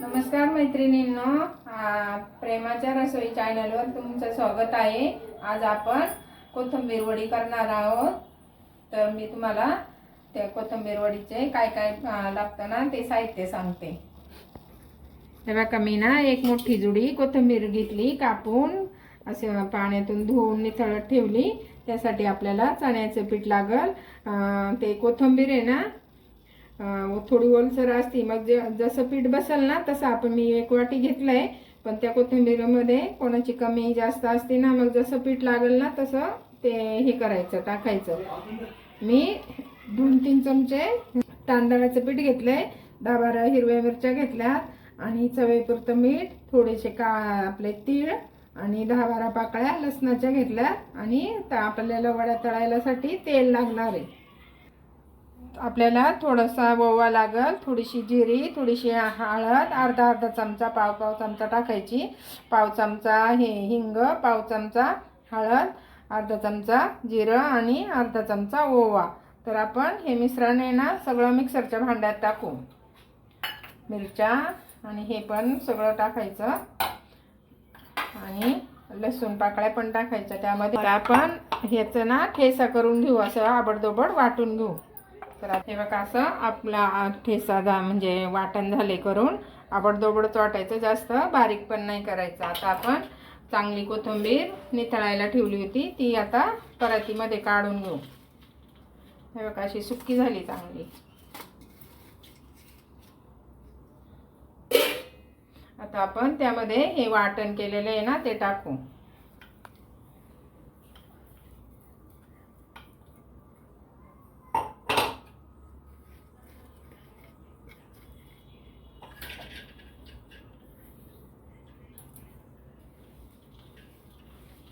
नमस्कार मैत्रिणींनो प्रेमाच्या रसोई चॅनलवर तुमचं स्वागत आहे. आज आपण कोथिंबीर वडी करणार आहोत. तर मी तुम्हाला त्या कोथिंबीर वडीचे काय काय लागतं ना ते साहित्य सांगते. हे बघा मी ना एक मोठी जुडी कोथिंबीर घेतली कापून असे पाण्यातून धुवून निथळत ठेवली. त्यासाठी आपल्याला चण्याचं पीठ लागल. ते कोथिंबीर आहे ना थोडी ओलसर असती. मग जे जसं पीठ बसल ना तसं आपण मी एक वाटी घेतलंय. पण त्या कोथिंबीरमध्ये कोणाची कमी जास्त असते ना मग जसं पीठ लागल ना तसं ते हे करायचं टाकायचं. मी दोन तीन चमचे तांदळाचं पीठ घेतलंय दहा बारा हिरव्या मिरच्या घेतल्यात आणि चवेपुरतं मीठ थोडेसे का आपले तीळ आणि दहा बारा पाकळ्या लसणाच्या घेतल्यात आणि आपल्याला वड्या तळायलासाठी तेल लागणार आहे. आपल्याला थोडासा ओवा लागल थोडीशी जिरी थोडीशी हळद अर्धा अर्धा चमचा पाव पाव चमचा टाकायची. पाव चमचा हे हिंग पाव चमचा हळद अर्धा चमचा जिरं आणि अर्धा चमचा ओवा. तर आपण हे मिश्रण आहे ना सगळं मिक्सरच्या भांड्यात टाकू. मिरच्या आणि हे पण सगळं टाकायचं. आणि लसूण पाकळ्या पण टाकायच्या त्यामध्ये. आपण ह्याचं ना ठेसा करून घेऊ असं आबडदोबड वाटून घेऊ. तर हे बघा असं आपला ठेसा जा म्हणजे वाटण झाले करून. आबडदोबडच वाटायचं जास्त बारीक पण नाही करायचं. आता आपण चांगली कोथिंबीर निथळायला ठेवली होती ती आता परातीमध्ये काढून घेऊ. हे बघा अशी सुक्की झाली चांगली. आता आपण त्यामध्ये हे वाटण केलेलं आहे ना ते टाकू.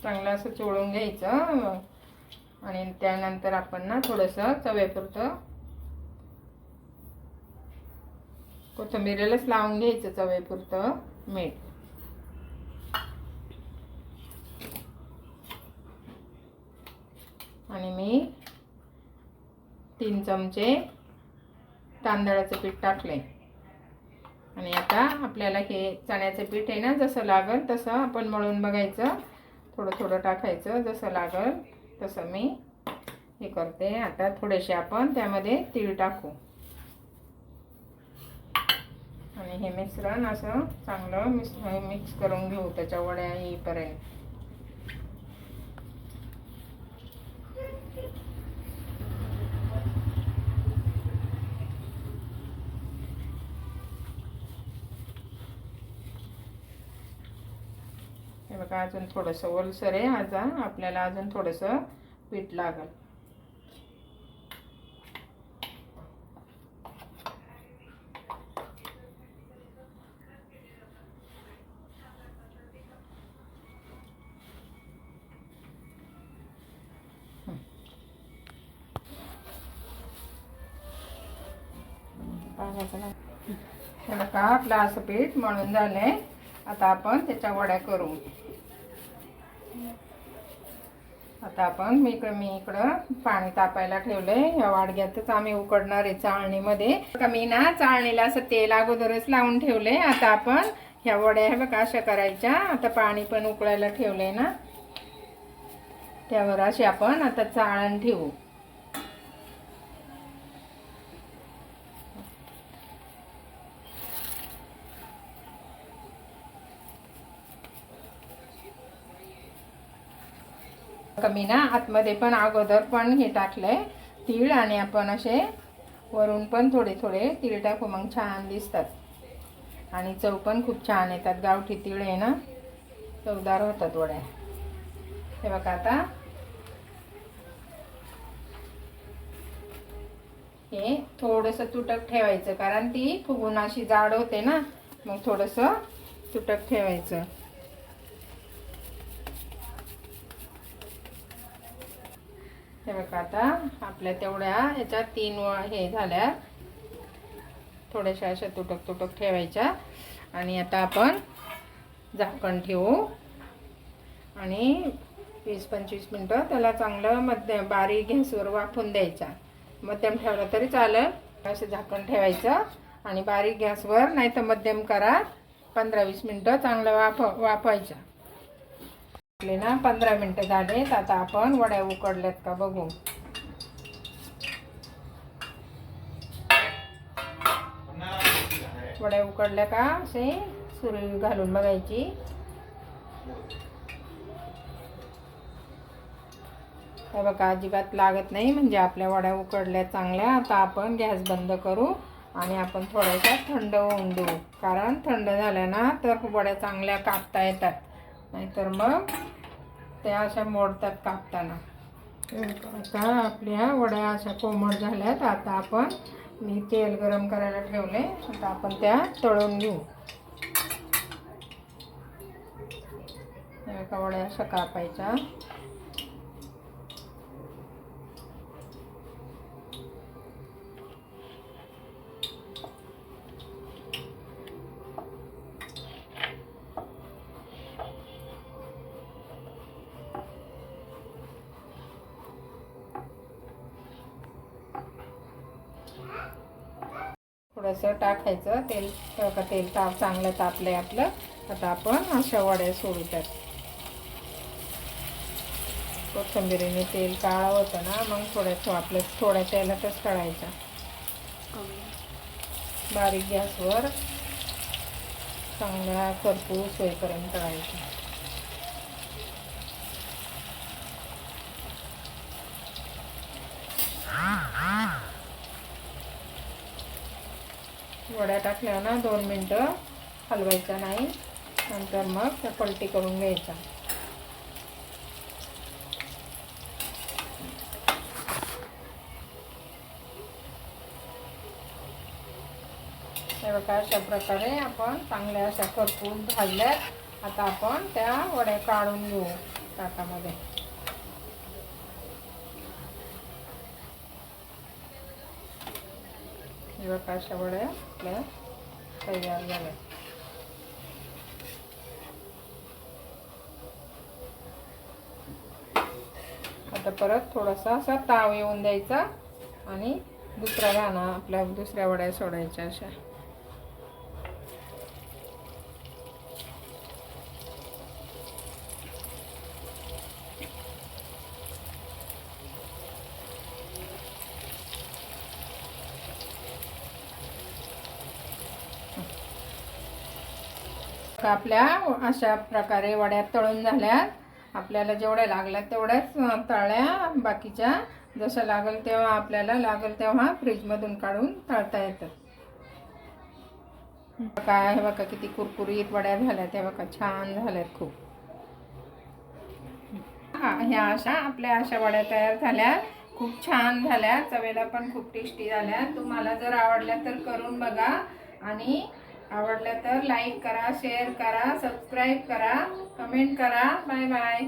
चांगलं असं चोळून घ्यायचं आणि त्यानंतर आपण ना थोडंसं चवेपुरतं कोथिंबीरलाच लावून घ्यायचं चवेपुरतं मीठ. आणि मी तीन चमचे तांदळाचं पीठ टाकले आणि आता आपल्याला हे चण्याचं पीठ आहे ना जसं लागल तसं आपण मळून बघायचं. थोडं थोडं टाकायचं जसं लागल तसं मी हे करते. आता थोडेसे आपण त्यामध्ये तीळ टाकू. आणि हे मिश्रण असं चांगलं मिक्स मिक्स करून घेऊ त्याच्या वड्या येईपर्यंत. का अजून थोडंसं ओलसर आहे आज आपल्याला अजून थोडंसं पीठ लागल. का आपलं असं पीठ मळून झालंय. आता आपण त्याच्या वड्या करू आता आपण मी इकडं मी इकडं पाणी तापायला ठेवलंय. या वाडग्यातच आम्ही उकडणार आहे चाळणीमध्ये. मी ना चाळणीला असं तेल अगोदरच लावून ठेवलंय. आता आपण ह्या वड्या बघा अशा करायच्या. आता पाणी पण उकळायला ठेवलंय ना. त्यावर अशी आपण आता चाळण ठेवू. कमी ना. आतमध्ये पण अगोदर पण हे टाकलंय तीळ आणि आपण असे वरून पण थोडे थोडे तीळ टाकू. मग छान दिसतात. आणि चव पण खूप छान येतात. गावठी तीळ आहे ना? चवदार होतात वड्या. हे बघा आता. हे थोडंसं तुटक ठेवायचं. कारण ती फुगून अशी जाड होते ना. मग थोडंसं तुटक ठेवायचं. हे बघा आता. आपल्या तेवढ्या ह्याच्यात तीन हे झाल्या. थोड्याशा अशा तुटक तुटक ठेवायच्या. आणि आता आपण झाकण ठेवू. आणि वीस पंचवीस मिनटं त्याला चांगलं मध्यम बारीक गॅसवर वाफून द्यायचा. मध्यम ठेवलं तरी चालेल. असं झाकण ठेवायचं. आणि बारीक गॅसवर नाही तर मध्यम करा. पंधरा वीस मिनटं चांगलं वाफ वाफायच्या आपले ना पंधरा मिनटं झालेत आता आपण वड्या उकडल्यात का बघू. वड्या उकडल्या का? असे सुरी घालून बघायची. हे बघा अजिबात लागत नाही म्हणजे आपल्या वड्या उकडल्या चांगल्या. आता आपण गॅस बंद करू आणि आपण थोड्याशा थंड होऊन देऊ. कारण थंड झाल्या ना तर वड्या चांगल्या कापता येतात. नाहीतर मग त्या अशा मोडतात कापताना. आता आपल्या वड्या अशा कोमट झाल्यात. आता आपण मी तेल गरम करायला ठेवले. आता आपण त्या तळून घेऊ. एका वड्या अशा कापायच्या. थोडंसं टाकायचं. तेल का तेल ताप चांगलं तापलं आहे आपलं. आता आपण अशा वड्या सोडू त्यात कोथिंबिरीने तेल काळं होतं ना मग थोड्या आपलं थोड्या तेलातच तळायच्या बारीक गॅसवर चांगल्या खरपूस होईपर्यंत तळायच्या वड्या टाकल्या ना दोन मिनटं हलवायचा नाही. नंतर मग त्या पलटी करून घ्यायचा. हे बघा अशा प्रकारे आपण चांगल्या अशा खरपून भाजल्यात आता आपण त्या वड्या काढून घेऊ ताटामध्ये किंवा बघा अशा वड्या आपल्या तयार झाल्या. आता परत थोडासा असा ताव येऊन द्यायचा आणि दुसरा गाणं आपल्या दुसऱ्या वड्या सोडायच्या अशा. आपल्या अशा प्रकारे वड्या तळून झाल्यात आपल्याला जेवढ्या लागल्या तेवढ्याच तळल्या. बाकीच्या जसं लागेल तेव्हा आपल्याला लागेल तेव्हा फ्रीजमधून काढून तळता येतं. काय हे बघा किती कुरकुरीत वड्या झाल्या त्या बघा छान झाल्यात खूप. हा ह्या अशा आपल्या अशा वड्या तयार झाल्या. खूप छान झाल्या. चवेला पण खूप टेस्टी झाल्या. तुम्हाला जर आवडल्या तर करून बघा. आणि आवडलं तर लाईक करा शेअर करा सबस्क्राईब करा कमेंट करा. Bye bye